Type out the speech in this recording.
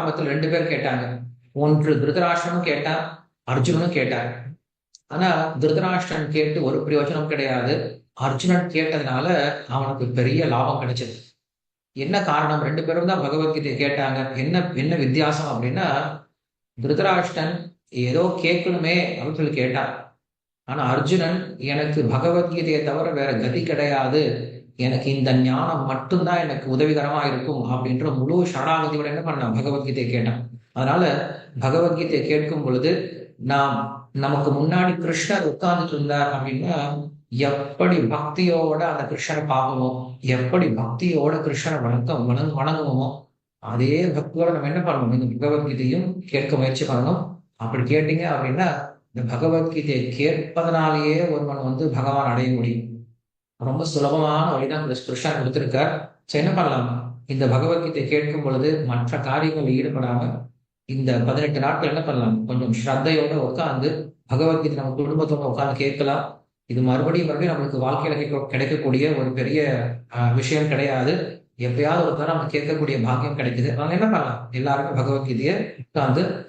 கிராமத்துல ரெண்டு பேர் கேட்டாங்க. ஒன்று திருதராஷ்டிரமும் கேட்டான் அர்ஜுனனும் கேட்டார் ஆனா திருதராஷ்டிரன் கேட்டு ஒரு பிரயோஜனம் கிடையாது. அர்ஜுனன் கேட்டதுனால அவனுக்கு பெரிய லாபம் கிடைச்சது. என்ன காரணம்? ரெண்டு பேரும் தான் பகவத்கீதை கேட்டாங்க. என்ன என்ன வித்தியாசம் அப்படின்னா திருதராஷ்டன் ஏதோ கேட்கணுமே அப்படின்னு சொல்லி கேட்டான். ஆனா அர்ஜுனன் எனக்கு பகவத்கீதையை தவிர வேற கதி கிடையாது. எனக்கு இந்த ஞானம் மட்டும்தான் எனக்கு உதவிகரமா இருக்கும் அப்படின்ற முழு சரணாகதியோட என்ன பண்ணான் பகவத்கீதையை கேட்டான். அதனால பகவத்கீதையை கேட்கும் பொழுது நாம் நமக்கு முன்னாடி கிருஷ்ணர் உட்கார்ந்துட்டு இருந்தார் அப்படின்னா எப்படி பக்தியோட அந்த கிருஷ்ணரை பார்க்கணும் எப்படி பக்தியோட கிருஷ்ணரை வணக்கம் வணங்க வணங்குவோமோ அதே பக்தியோட நம்ம என்ன பண்ணணும்? இந்த பகவத்கீதையும் கேட்க முயற்சி பண்ணணும். அப்படி கேட்டீங்க அப்படின்னா இந்த பகவத்கீதையை கேட்பதனாலேயே ஒருவன் வந்து பகவான் அடைய முடியும். ரொம்ப சுலபமான வழிதான் கிருஷ்ணன் கொடுத்துருக்கார். சரி என்ன பண்ணலாம்? இந்த பகவத்கீதை கேட்கும் பொழுது மற்ற காரியங்களில் ஈடுபடாம இந்த பதினெட்டு நாட்கள் என்ன பண்ணலாம்? கொஞ்சம் ஸ்ரத்தையோட உட்காந்து பகவத்கீதை நம்ம குடும்பத்தோட உட்காந்து கேட்கலாம். இது மறுபடியும் மறுபடியும் நம்மளுக்கு வாழ்க்கையில கிடைக்கக்கூடிய ஒரு பெரிய விஷயம் கிடையாது. எப்பயாவது ஒரு தடவை நம்ம கேட்கக்கூடிய பாக்கியம் கிடைக்குது. அதனால என்ன பண்ணலாம்? எல்லாருமே பகவத்கீதையை உட்காந்து